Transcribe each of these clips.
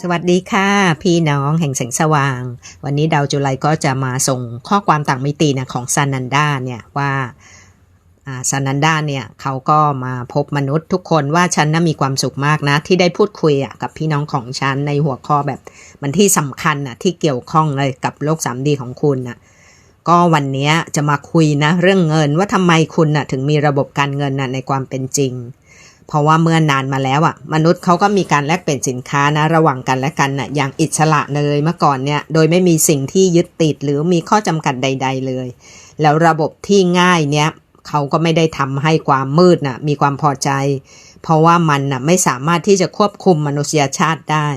สวัสดีค่ะ พี่น้องแห่งแสงสว่าง วันนี้ดาวจุไลก็จะมาส่งข้อความต่างมิตินะของซานันดาเนี่ยว่าซานันดาเนี่ยเขาก็มาพบมนุษย์ทุกคนว่าฉันน่ะมีความสุขมากนะ ที่ได้พูดคุยกับพี่น้องของฉันในหัวข้อแบบมันที่สำคัญนะที่เกี่ยวข้องเลยกับโลกสามดีของคุณนะก็วันนี้จะมาคุยนะเรื่องเงินว่าทำไมคุณนะถึงมีระบบการเงินนะในความเป็นจริง เพราะว่าเมื่อนานมาแล้วอะ มนุษย์เขาก็มีการแลกเปลี่ยนสินค้านะระหว่างกันและกันนะ่ะอย่างอิสระเลยเมื่อก่อนเนี่ยโดยไม่มีสิ่งที่ยึดติดหรือมีข้อจำกัดใด ๆเลย แล้วระบบที่ง่ายเนี้ยเขาก็ไม่ได้ทำให้ความมืดนะ่ะมีความพอใจ เพราะว่ามันนะ่ะไม่สามารถที่จะควบคุมมนุษยชาติได้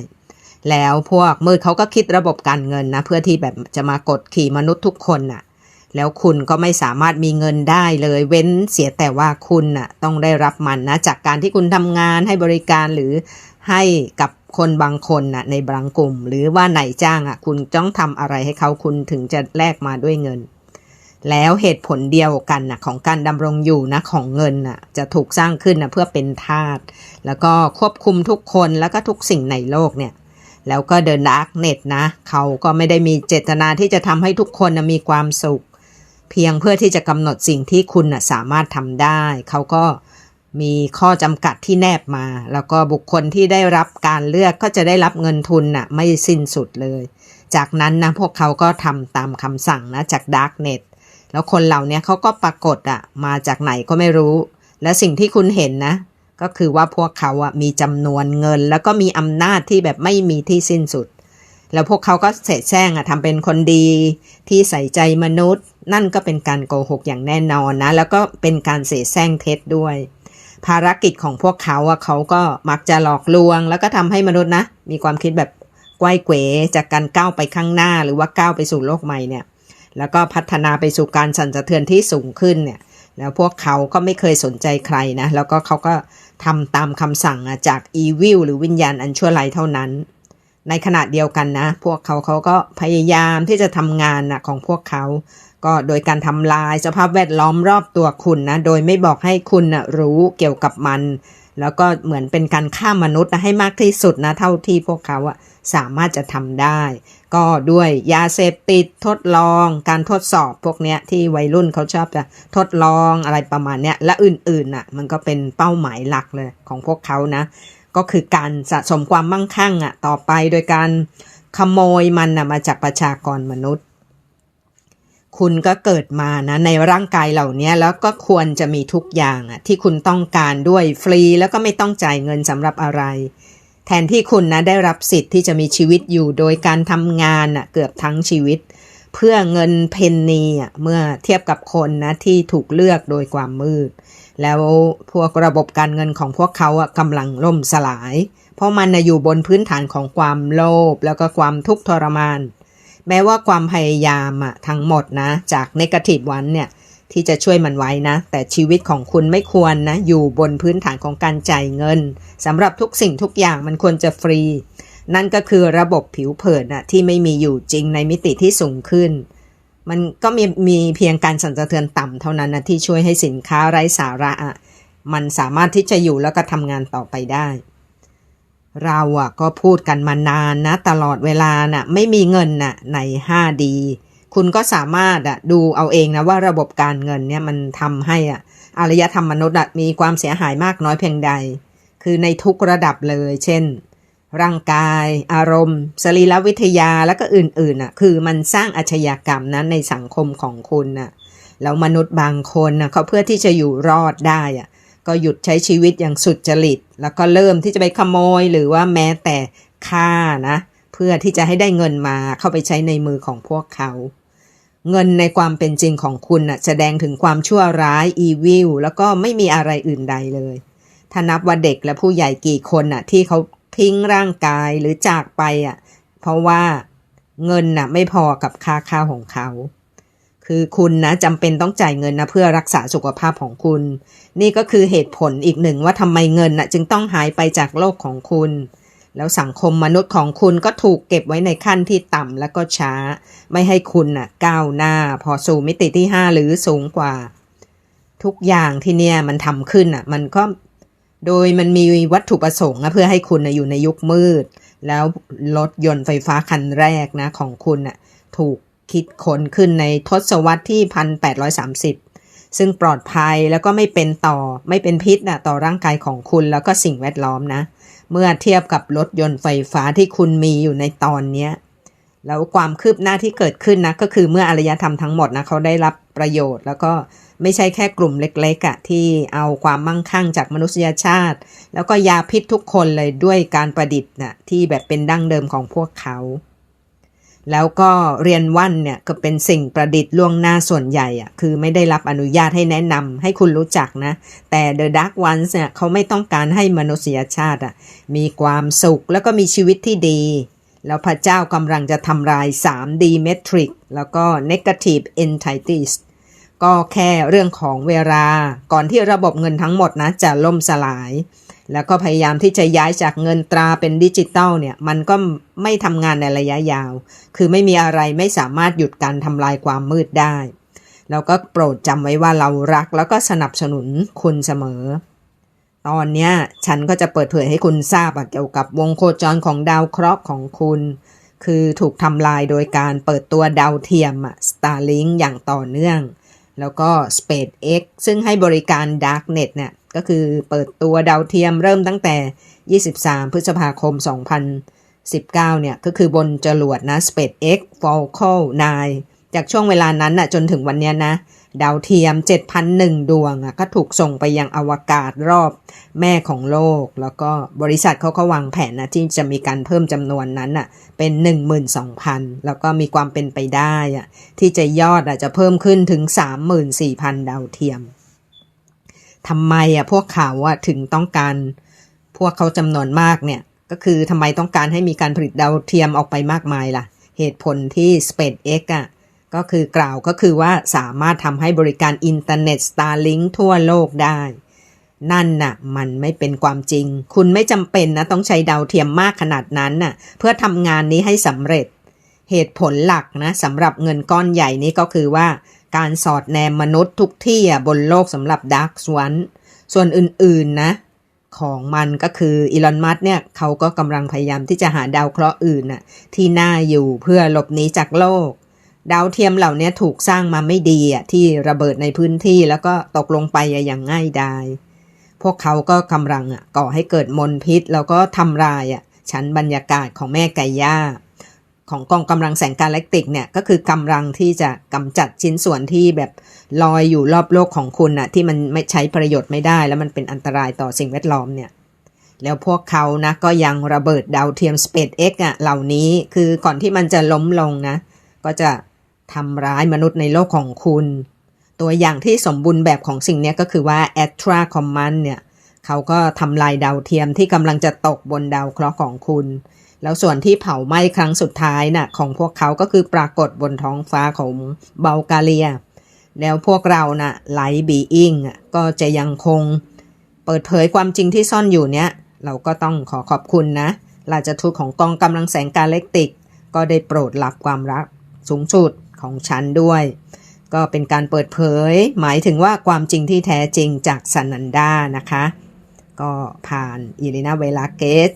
แล้วพวกมืดเขาก็คิดระบบการเงินนะเพื่อที่แบบจะมากดขี่มนุษย์ทุกคนน่ะ แล้วคุณก็ไม่สามารถมีเงินได้เลย เว้นเสียแต่ว่าคุณน่ะต้องได้รับมันนะ จากการที่คุณทำงานให้บริการหรือให้กับคนบางคนน่ะในบางกลุ่ม หรือว่าไหนจ้างอะคุณต้องทำอะไรให้เขาคุณถึงจะแลกมาด้วยเงิน แล้วเหตุผลเดียวกันนะของการดำรงอยู่นะของเงินน่ะจะถูกสร้างขึ้นนะเพื่อเป็นทาสแล้วก็ควบคุมทุกคนแล้วก็ทุกสิ่งในโลกเนี่ยแล้วก็เดินดาร์กเน็ตนะ เขาก็ไม่ได้มีเจตนาที่จะทำให้ทุกคนนะมีความสุข เพียงเพื่อที่จะกำหนดสิ่งที่คุณสามารถทำได้ เขาก็มีข้อจำกัดที่แนบมา แล้วก็บุคคลที่ได้รับการเลือกก็จะได้รับเงินทุนน่ะไม่สิ้นสุดเลย จากนั้นนะพวกเขาก็ทำตามคำสั่งนะจาก Darknet แล้วคนเหล่านี้เขาก็ปรากฏอะมาจากไหนก็ไม่รู้ และสิ่งที่คุณเห็นนะ ก็คือว่าพวกเขาอะมีจำนวนเงิน แล้วก็มีอำนาจที่แบบไม่มีที่สิ้นสุด แล้วพวกเขาก็เสแสร้งอะทำเป็นคนดี ที่ใส่ใจมนุษย์ นั่นก็เป็นการโกหกอย่างแน่นอนนะ แล้วก็เป็นการเสแสร้งเท็จด้วย ภารกิจของพวกเขาอะเขาก็มักจะหลอกลวง แล้วก็ทำให้มนุษย์นะ มีความคิดแบบกว้เกวจากการก้าวไปข้างหน้าหรือว่าก้าวไปสู่โลกใหม่เนี่ย แล้วก็พัฒนาไปสู่การสั่นสะเทือนที่สูงขึ้นเนี่ย แล้วพวกเขาก็ไม่เคยสนใจใครนะ แล้วก็เขาก็ทำตามคำสั่งจากอีวิลหรือวิญญาณอันชั่วร้ายเท่านั้น ในขณะเดียวกันนะ พวกเขาเขาก็พยายามที่จะทำงานนะของพวกเขา ก็โดยการทำลายสภาพแวดล้อมรอบตัวคุณนะ โดยไม่บอกให้คุณนะรู้เกี่ยวกับมัน แล้วก็เหมือนเป็นการฆ่ามนุษย์นะให้มากที่สุดนะ เท่าที่พวกเขาอะสามารถจะทำได้ ก็ด้วยยาเสพติดทดลอง การทดสอบพวกเนี้ยที่วัยรุ่นเขาชอบจะทดลองอะไรประมาณเนี้ยและอื่นๆน่ะ มันก็เป็นเป้าหมายหลักเลยของพวกเขานะ ก็คือการสะสมความมั่งคั่งอะต่อไปโดยการขโมยมันนะมาจากประชากรมนุษย์ คุณก็เกิดมานะในร่างกายเหล่านี้แล้วก็ควรจะมีทุกอย่างอะที่คุณต้องการด้วยฟรีแล้วก็ไม่ต้องจ่ายเงินสำหรับอะไร แทนที่คุณนะได้รับสิทธิ์ที่จะมีชีวิตอยู่โดยการทำงานอะเกือบทั้งชีวิต เพื่อเงินเพนนีอะเมื่อเทียบกับคนนะที่ถูกเลือกโดยความมืด แล้วพวกระบบการเงินของพวกเขาอะกำลังล่มสลาย เพราะมันอยู่บนพื้นฐานของความโลภแล้วก็ความทุกข์ทรมาน แม้ว่าความพยายามอะทั้งหมดนะ จากนกาทีฟวันเนี่ยที่จะช่วยมันไว้นะ แต่ชีวิตของคุณไม่ควรนะ อยู่บนพื้นฐานของการจ่ายเงินสำหรับทุกสิ่งทุกอย่างมันควรจะฟรี นั่นก็คือระบบผิวเผินอะที่ไม่มีอยู่จริงในมิติที่สูงขึ้น มันก็มีมีเพียงการสั่นสะเทือนต่ำเท่านั้นนะที่ช่วยให้สินค้าไร้สาระอะมันสามารถที่จะอยู่แล้วก็ทำงานต่อไปได้ เราอะก็พูดกันมานานนะ ตลอดเวลานะ่ะไม่มีเงินน่ะใน 5D คุณก็สามารถอะดูเอาเองนะว่าระบบการเงินเนี่ยมันทำให้อะอารยธรรมมนุษย์มีความเสียหายมากน้อยเพียงใด คือในทุกระดับเลย เช่น ร่างกาย อารมณ์ สรีรวิทยาและก็อื่นๆน่ะคือมันสร้างอาชญากรรมนั้นในสังคมของคุณน่ะแล้วมนุษย์บางคนน่ะเขาเพื่อที่จะอยู่รอดได้อะก็หยุดใช้ชีวิตอย่างสุดจริต แล้วก็เริ่มที่จะไปขโมยหรือว่าแม้แต่ฆ่านะ เพื่อที่จะให้ได้เงินมาเข้าไปใช้ในมือของพวกเขา เงินในความเป็นจริงของคุณน่ะแสดงถึงความชั่วร้ายอีวิลแล้วก็ไม่มีอะไรอื่นใดเลยถ้านับว่าเด็กและผู้ใหญ่กี่คนน่ะที่เขา ทิ้งร่างกายหรือจากไปอะ เพราะว่าเงินน่ะไม่พอกับค่าข้าวของเขา คือคุณนะจำเป็นต้องจ่ายเงินนะเพื่อรักษาสุขภาพของคุณ นี่ก็คือเหตุผลอีกหนึ่งว่าทำไมเงินน่ะจึงต้องหายไปจากโลกของคุณ แล้วสังคมมนุษย์ของคุณก็ถูกเก็บไว้ในขั้นที่ต่ำและก็ช้า ไม่ให้คุณน่ะก้าวหน้า พอสู่มิติที่ 5 หรือสูงกว่า ทุกอย่างที่เนี่ยมันทำขึ้นอะ มันก็ โดยมันมีวัตถุประสงค์เพื่อให้คุณอยู่ในยุคมืด แล้วรถยนต์ไฟฟ้าคันแรกนะของคุณถูกคิดค้นขึ้นในทศวรรษที่ 1830 ซึ่งปลอดภัยแล้วก็ไม่เป็นต่อไม่เป็นพิษนะต่อร่างกายของคุณแล้วก็สิ่งแวดล้อมนะ เมื่อเทียบกับรถยนต์ไฟฟ้าที่คุณมีอยู่ในตอนนี้แล้วความคืบหน้าที่เกิดขึ้นนะก็คือเมื่ออารยธรรมทั้งหมดนะเขาได้รับ ประโยชน์ แล้วก็ไม่ใช่แค่กลุ่มเล็กๆอะที่เอาความมั่งคั่งจากมนุษยชาติ แล้วก็ยาพิษทุกคนเลยด้วยการประดิษฐ์นะที่แบบเป็นดั้งเดิมของพวกเขา แล้วก็เรียนวันเนี่ยก็เป็นสิ่งประดิษฐ์ล่วงหน้าส่วนใหญ่อะคือไม่ได้รับอนุญาตให้แนะนำให้คุณรู้จักนะ แต่ The Dark Ones เนี่ยเขาไม่ต้องการให้มนุษยชาติอะมีความสุขแล้วก็มีชีวิตที่ดีแล้วพระเจ้ากำลังจะทำลาย 3D Metric แล้วก็ Negative Entities ก็แค่เรื่องของเวลาก่อนที่ระบบเงินทั้งหมดนะจะล่มสลาย แล้วก็พยายามที่จะย้ายจากเงินตราเป็นดิจิตอลเนี่ย มันก็ไม่ทำงานในระยะยาว คือไม่มีอะไรไม่สามารถหยุดการทำลายความมืดได้แล้วก็โปรดจำไว้ว่าเรารักแล้วก็สนับสนุนคุณเสมอ ตอนนี้ฉันก็จะเปิดเผยให้คุณทราบเกี่ยวกับวงโคจรของดาวเคราะห์ของคุณ คือถูกทำลายโดยการเปิดตัวดาวเทียม Starlink อย่างต่อเนื่อง แล้วก็ SpaceX ซึ่งให้บริการ Darknet เนี่ยก็คือเปิดตัวดาวเทียมเริ่มตั้งแต่ 23 พฤษภาคม 2019 เนี่ย ก็คือบนจรวดนะ SpaceX Falcon 9 จากช่วงเวลานั้นนะจนถึงวันนี้นะ ดาวเทียม 7,001 ดวงก็ถูกส่งไปยังอวกาศรอบแม่ของโลก แล้วก็บริษัทเขาก็วางแผนนะที่จะมีการเพิ่มจำนวนนั้นอะเป็น 12,000 แล้วก็มีความเป็นไปได้อะที่จะยอดอะจะเพิ่มขึ้นถึง 34,000 ดาวเทียมทำไมอะพวกเขาอะถึงต้องการพวกเขาจำนวนมากเนี่ยก็คือทำไมต้องการให้มีการผลิตดาวเทียมออกไปมากมายล่ะ เหตุผลที่ SpaceX อะ ก็คือกล่าวก็คือว่าสามารถทำให้บริการอินเทอร์เน็ต Starlink ทั่วโลกได้ นั่นน่ะ มันไม่เป็นความจริง คุณไม่จำเป็นนะ ต้องใช้ดาวเทียมมากขนาดนั้นน่ะ เพื่อทำงานนี้ให้สำเร็จ เหตุผลหลักนะสำหรับเงินก้อนใหญ่นี้ก็คือว่า การสอดแนมมนุษย์ทุกที่บนโลกสำหรับดาร์กสวนส่วนอื่นๆนะของมันก็คืออีลอนมัสเนี่ยเขาก็กำลังพยายามที่จะหาดาวเคราะห์อื่นน่ะที่น่าอยู่เพื่อหลบหนีจากโลก ดาวเทียมเหล่านี้ถูกสร้างมาไม่ดีอะที่ระเบิดในพื้นที่แล้วก็ตกลงไปอย่างง่ายดาย พวกเขาก็กำลังอะก่อให้เกิดมลพิษ แล้วก็ทำลายอะชั้นบรรยากาศของแม่ไก่ย่า ของกองกำลังแสงกาแล็กติกเนี่ยก็คือกำลังที่จะกำจัดชิ้นส่วนที่แบบลอยอยู่รอบโลกของคุณน่ะที่มันไม่ใช้ประโยชน์ไม่ได้ แล้วมันเป็นอันตรายต่อสิ่งแวดล้อมเนี่ยแล้วพวกเขานะก็ยังระเบิดดาวเทียม SpaceX อะเหล่านี้คือก่อนที่มันจะล้มลงนะ ก็จะ ทำร้ายมนุษย์ในโลกของคุณ ตัวอย่างที่สมบูรณ์แบบของสิ่งนี้ก็คือว่า a t r a Command เนี่ยเขาก็ทำลายดาวเทียมที่กำลังจะตกบนดาวเคราะห์ของคุณ แล้วส่วนที่เผาไหม้ครั้งสุดท้ายน่ะของพวกเขาก็คือปรากฏบนท้องฟ้าของเบลกาเลีย แล้วพวกเรานะ่ะไลบีอิงก็จะยังคง เปิดเผยความจริงที่ซ่อนอยู่เนี้ยเราก็ต้องขอขอบคุณนะราชทูตของกองกำลังแสงกาเล็กติก ก็ได้โปรดรับความรักสูงสุด ของฉันด้วย ก็เป็นการเปิดเผย หมายถึงว่าความจริงที่แท้จริงจากซันนันดานะคะ ก็ผ่านอิรินาเวลาเกส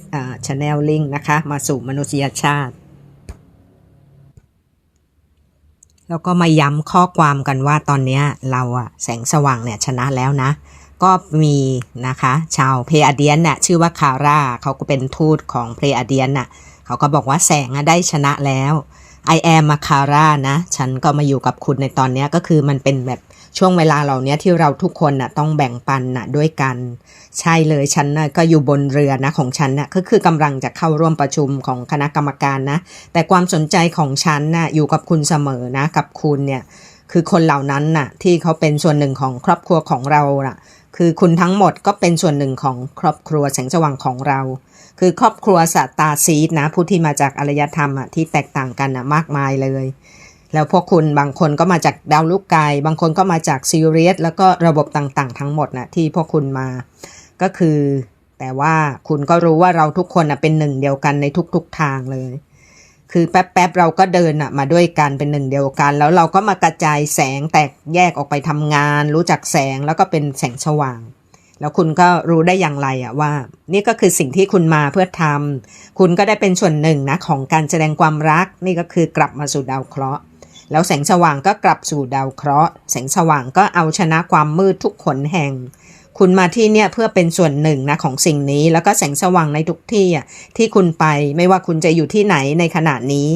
ชาแนลลิงนะคะ มาสู่มนุษยชาติ แล้วก็มาย้ำข้อความกันว่าตอนนี้เราอะแสงสว่างเนี่ยชนะแล้วนะก็มีนะคะ ชาวเพอเดียนน่ะชื่อว่าคาร่าเขาก็เป็นทูตของเพอเดียนน่ะเขาก็บอกว่าแสงอะได้ชนะแล้ว I am มาคาร่านะ ฉันก็มาอยู่กับคุณในตอนนี้ก็คือมันเป็นแบบช่วงเวลาเหล่านี้ที่เราทุกคนน่ะต้องแบ่งปันน่ะด้วยกัน ใช่เลยฉันน่ะก็อยู่บนเรือนะของฉันน่ะก็คือกำลังจะเข้าร่วมประชุมของคณะกรรมการนะ แต่ความสนใจของฉันน่ะอยู่กับคุณเสมอนะกับคุณเนี่ยคือคนเหล่านั้นน่ะที่เขาเป็นส่วนหนึ่งของครอบครัวของเราน่ะคือคุณทั้งหมดก็เป็นส่วนหนึ่งของครอบครัวแสงสว่างของเรา คือครอบครัวสตาร์ซีดนะผู้ที่มาจากอารยธรรมอะที่แตกต่างกันอะมากมายเลย แล้วพวกคุณบางคนก็มาจากดาวลูกไกบางคนก็มาจากซีเรียสแล้วก็ระบบต่างๆ ทั้งหมดนะที่พวกคุณมา ก็คือ แต่ว่าคุณก็รู้ว่าเราทุกคนอะเป็นหนึ่งเดียวกันในทุกๆทางเลยคือแป๊บๆเราก็เดินอะมาด้วยกันเป็นหนึ่งเดียวกัน แล้วเราก็มากระจายแสงแตกแยกออกไปทำงาน รู้จักแสงแล้วก็เป็นแสงสว่าง แล้วคุณก็รู้ได้อย่างไรอะว่า นี่ก็คือสิ่งที่คุณมาเพื่อทำคุณก็ได้เป็นส่วนหนึ่งนะของการแสดงความรัก นี่ก็คือกลับมาสู่ดาวเคราะห์แล้วแสงสว่างก็กลับสู่ดาวเคราะห์ แสงสว่างก็เอาชนะความมืดทุกขนแห่ง คุณมาที่เนี่ยเพื่อเป็นส่วนหนึ่งนะของสิ่งนี้ แล้วก็แสงสว่างในทุกที่อะที่คุณไปไม่ว่าคุณจะอยู่ที่ไหนในขณะนี้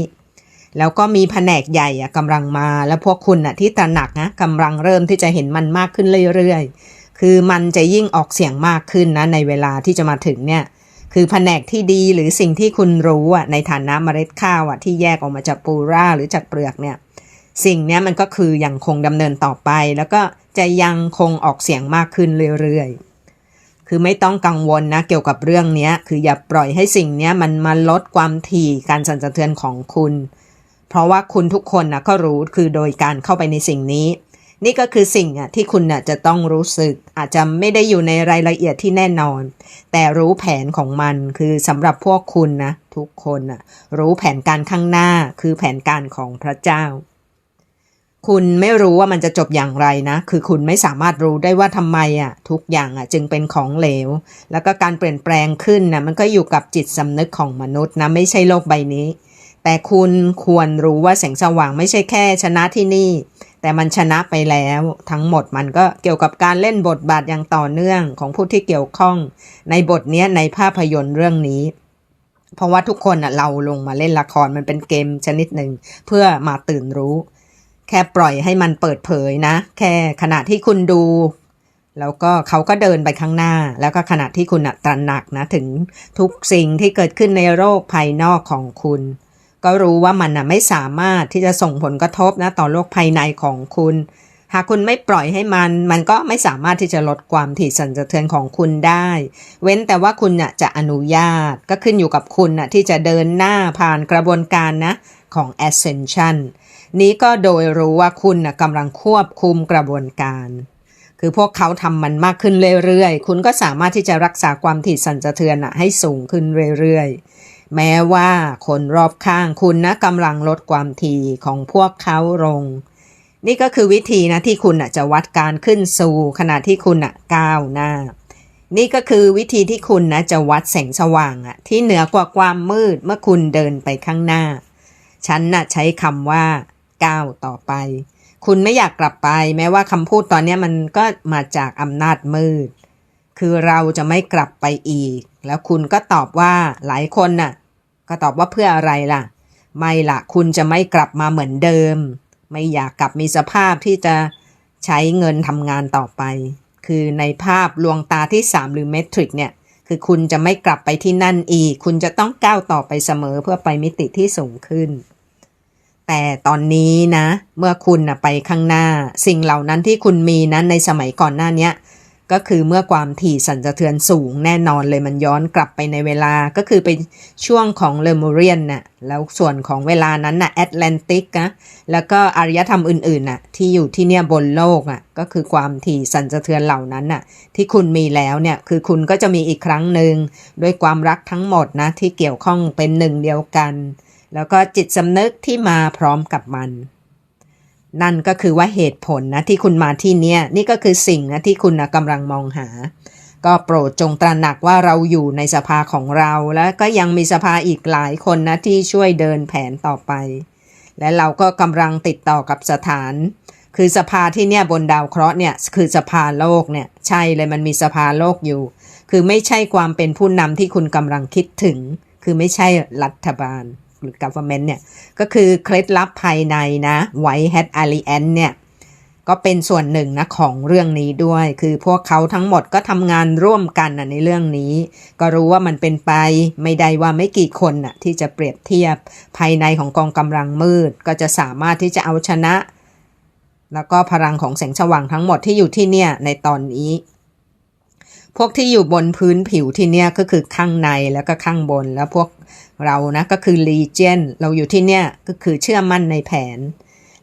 แล้วก็มีแผนกใหญ่อะกำลังมา แล้วพวกคุณอะที่ตระหนักนะกำลังเริ่มที่จะเห็นมันมากขึ้นเรื่อยๆ คือมันจะยิ่งออกเสียงมากขึ้นนะในเวลาที่จะมาถึงเนี่ย คือแผนกที่ดีหรือสิ่งที่คุณรู้อะในฐานะเมล็ดข้าวอะที่แยกออกมาจากปูร่าหรือจากเปลือกเนี่ย สิ่งนี้มันก็คือยังคงดำเนินต่อไป แล้วก็จะยังคงออกเสียงมากขึ้นเรื่อยๆ คือไม่ต้องกังวลนะเกี่ยวกับเรื่องนี้คืออย่าปล่อยให้สิ่งนี้มันมาลดความถี่การสั่นสะเทือนของคุณ เพราะว่าคุณทุกคนนะก็รู้คือโดยการเข้าไปในสิ่งนี้ นี่ก็คือสิ่งที่คุณจะต้องรู้สึก อาจจะไม่ได้อยู่ในรายละเอียดที่แน่นอน แต่รู้แผนของมันคือสำหรับพวกคุณนะ ทุกคนรู้แผนการข้างหน้าคือแผนการของพระเจ้า คุณไม่รู้ว่ามันจะจบอย่างไรนะ คือคุณไม่สามารถรู้ได้ว่าทำไมอะทุกอย่างอะจึงเป็นของเหลว แล้วก็การเปลี่ยนแปลงขึ้นนะมันก็อยู่กับจิตสำนึกของมนุษย์นะไม่ใช่โลกใบนี้ แต่คุณควรรู้ว่าแสงสว่างไม่ใช่แค่ชนะที่นี่ แต่มันชนะไปแล้ว ทั้งหมดมันก็เกี่ยวกับการเล่นบทบาทอย่างต่อเนื่องของผู้ที่เกี่ยวข้อง ในบทนี้ในภาพยนตร์เรื่องนี้ เพราะว่าทุกคนเราลงมาเล่นละครมันเป็นเกมชนิดหนึ่งเพื่อมาตื่นรู้ แค่ปล่อยให้มันเปิดเผยนะ แค่ขณะที่คุณดูแล้วก็เขาก็เดินไปข้างหน้า แล้วก็ขณะที่คุณตระหนักนะถึงทุกสิ่งที่เกิดขึ้นในโลกภายนอกของคุณ ก็รู้ว่ามันนะไม่สามารถที่จะส่งผลกระทบนะต่อโลกภายในของคุณ หากคุณไม่ปล่อยให้มัน มันก็ไม่สามารถที่จะลดความถี่สั่นสะเทือนของคุณได้ เว้นแต่ว่าคุณน่ะจะอนุญาตก็ขึ้นอยู่กับคุณน่ะที่จะเดินหน้าผ่านกระบวนการนะของ ascension นี้ก็โดยรู้ว่าคุณนะกำลังควบคุมกระบวนการคือพวกเขาทำมันมากขึ้นเรื่อยๆ คุณก็สามารถที่จะรักษาความถี่สั่นสะเทือนนะให้สูงขึ้นเรื่อยๆ แม้ว่าคนรอบข้างคุณนะกำลังลดความถี่ของพวกเขาลง นี่ก็คือวิธีนะที่คุณนะจะวัดการขึ้นสู่ขณะที่คุณนะก้าวหน้า นี่ก็คือวิธีที่คุณนะจะวัดแสงสว่างอะที่เหนือกว่าความมืดเมื่อคุณเดินไปข้างหน้า ฉันน่ะใช้คำว่าก้าวต่อไป คุณไม่อยากกลับไป แม้ว่าคำพูดตอนนี้มันก็มาจากอำนาจมืด คือเราจะไม่กลับไปอีก แล้วคุณก็ตอบว่าหลายคนน่ะ ก็ตอบว่าเพื่ออะไรล่ะ ไม่ล่ะคุณจะไม่กลับมาเหมือนเดิม ไม่อยากกลับมีสภาพที่จะใช้เงินทำงานต่อไป คือในภาพลวงตาที่ 3 หรือเมทริกเนี่ย คือคุณจะไม่กลับไปที่นั่นอีก คุณจะต้องก้าวต่อไปเสมอเพื่อไปมิติที่สูงขึ้น แต่ตอนนี้นะ เมื่อคุณนะไปข้างหน้า สิ่งเหล่านั้นที่คุณมีนั้นในสมัยก่อนหน้านี้ ก็คือเมื่อความถี่สั่นสะเทือนสูงแน่นอนเลยมันย้อนกลับไปในเวลาก็คือเป็นช่วงของเลมูเรียนน่ะแล้วส่วนของเวลานั้นน่ะแอตแลนติกนะแล้วก็อารยธรรมอื่นๆน่ะที่อยู่ที่เนี่ยบนโลกอะก็คือความถี่สั่นสะเทือนเหล่านั้นน่ะที่คุณมีแล้วเนี่ยคือคุณก็จะมีอีกครั้งหนึ่งด้วยความรักทั้งหมดนะที่เกี่ยวข้องเป็นหนึ่งเดียวกัน แล้วก็จิตสำนึกที่มาพร้อมกับมัน นั่นก็คือว่าเหตุผลนะที่คุณมาที่เนี่ยนี่ก็คือสิ่งนะที่คุณนะกำลังมองหา ก็โปรดจงตระหนักว่าเราอยู่ในสภาของเราและก็ยังมีสภาอีกหลายคนนะที่ช่วยเดินแผนต่อไป และเราก็กำลังติดต่อกับสถาน คือสภาที่เนี่ยบนดาวเคราะห์เนี่ยคือสภาโลกเนี่ยใช่เลยมันมีสภาโลกอยู่ คือไม่ใช่ความเป็นผู้นำที่คุณกำลังคิดถึง คือไม่ใช่รัฐบาล หรือ government เนี่ย ก็คือเคล็ดลับภายในนะ White Hat Alliance เนี่ย ก็เป็นส่วนหนึ่งนะของเรื่องนี้ด้วย คือพวกเขาทั้งหมดก็ทำงานร่วมกันนะในเรื่องนี้ ก็รู้ว่ามันเป็นไปไม่ได้ว่าไม่กี่คนน่ะที่จะเปรียบเทียบภายในของกองกำลังมืด ก็จะสามารถที่จะเอาชนะ แล้วก็พลังของแสงสว่างทั้งหมดที่อยู่ที่เนี่ยในตอนนี้พวกที่อยู่บนพื้นผิวที่เนี่ยก็คือข้างในแล้วก็ข้างบนแล้วพวก เรานะก็คือ Legion เราอยู่ที่เนี่ยก็คือเชื่อมั่นในแผน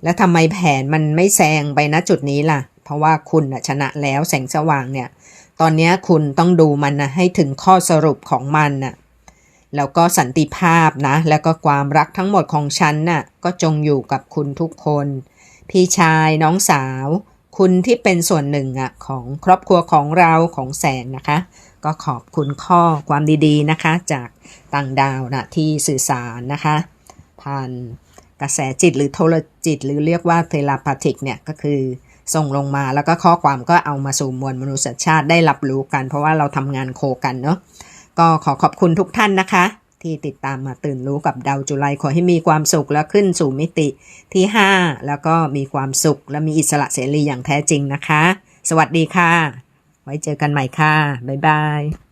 แล้วทำไมแผนมันไม่แซงไปณจุดนี้ล่ะ เพราะว่าคุณชนะแล้วแสงสว่างเนี่ย ตอนนี้คุณต้องดูมันนะให้ถึงข้อสรุปของมันน่ะแล้วก็สันติภาพนะ แล้วก็ความรักทั้งหมดของฉันน่ะก็จงอยู่กับคุณทุกคน พี่ชายน้องสาว คุณที่เป็นส่วนหนึ่งอะของครอบครัวของเราของแสงนะคะ ก็ขอบคุณข้อความดีๆนะคะ จากต่างดาวนะที่สื่อสารนะคะ ผ่านกระแสจิตหรือโทรจิต หรือเรียกว่าเทเลพาธิกเนี่ยก็คือส่งลงมาแล้วก็ข้อความก็เอามาสู่มวลมนุษยชาติได้รับรู้กัน เพราะว่าเราทำงานโคกันเนาะก็ขอขอบคุณทุกท่านนะคะ ที่ติดตามมาตื่นรู้กับดาวจุไลขอให้มีความสุขและขึ้นสู่มิติที่ 5 แล้วก็มีความสุขและมีอิสระเสรีอย่างแท้จริงนะคะ สวัสดีค่ะ ไว้เจอกันใหม่ค่ะ บ๊ายบาย